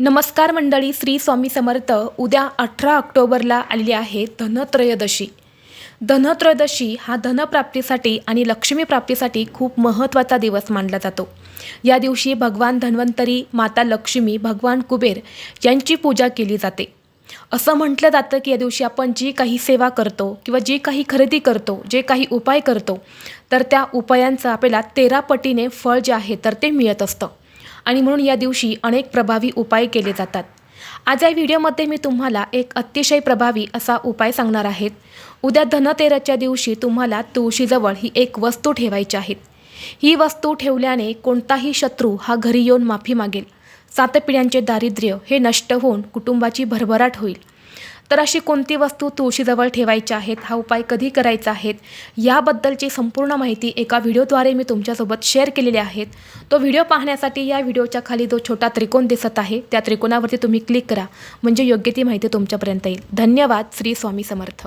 नमस्कार मंडळी श्री स्वामी समर्थ उद्या अठरा ऑक्टोबरला आलेली आहे धनत्रयोदशी. धनत्रयोदशी हा धनप्राप्तीसाठी आणि लक्ष्मी प्राप्तीसाठी खूप महत्त्वाचा दिवस मानला जातो. या दिवशी भगवान धन्वंतरी माता लक्ष्मी भगवान कुबेर यांची पूजा केली जाते. असं म्हटलं जातं की या दिवशी आपण जी काही सेवा करतो किंवा जी काही खरेदी करतो जे काही उपाय करतो तर त्या उपायांचं आपल्याला तेरा पटीने फळ जे आहे तर ते मिळत असतं. आणि म्हणून या दिवशी अनेक प्रभावी उपाय केले जातात. आज या व्हिडिओमध्ये मी तुम्हाला एक अतिशय प्रभावी असा उपाय सांगणार आहेत उद्या धनतेरसच्या दिवशी तुम्हाला तुळशीजवळ ही एक वस्तू ठेवायची आहे. ही वस्तू ठेवल्याने कोणताही शत्रू हा घरी येऊन माफी मागेल. सात पिढ्यांचे दारिद्र्य हे नष्ट होऊन कुटुंबाची भरभराट होईल. तर अशी कोणती वस्तू तुळशीजवळ ठेवायची आहेत? हा उपाय कधी करायचा आहेत याबद्दलची संपूर्ण माहिती एका व्हिडिओद्वारे मी तुमच्यासोबत शेअर केलेली आहेत तो व्हिडिओ पाहण्यासाठी या व्हिडिओच्या खाली जो छोटा त्रिकोण दिसत आहे त्या त्रिकोणावरती तुम्ही क्लिक करा. म्हणजे योग्य ती माहिती तुमच्यापर्यंत येईल. धन्यवाद. श्री स्वामी समर्थ.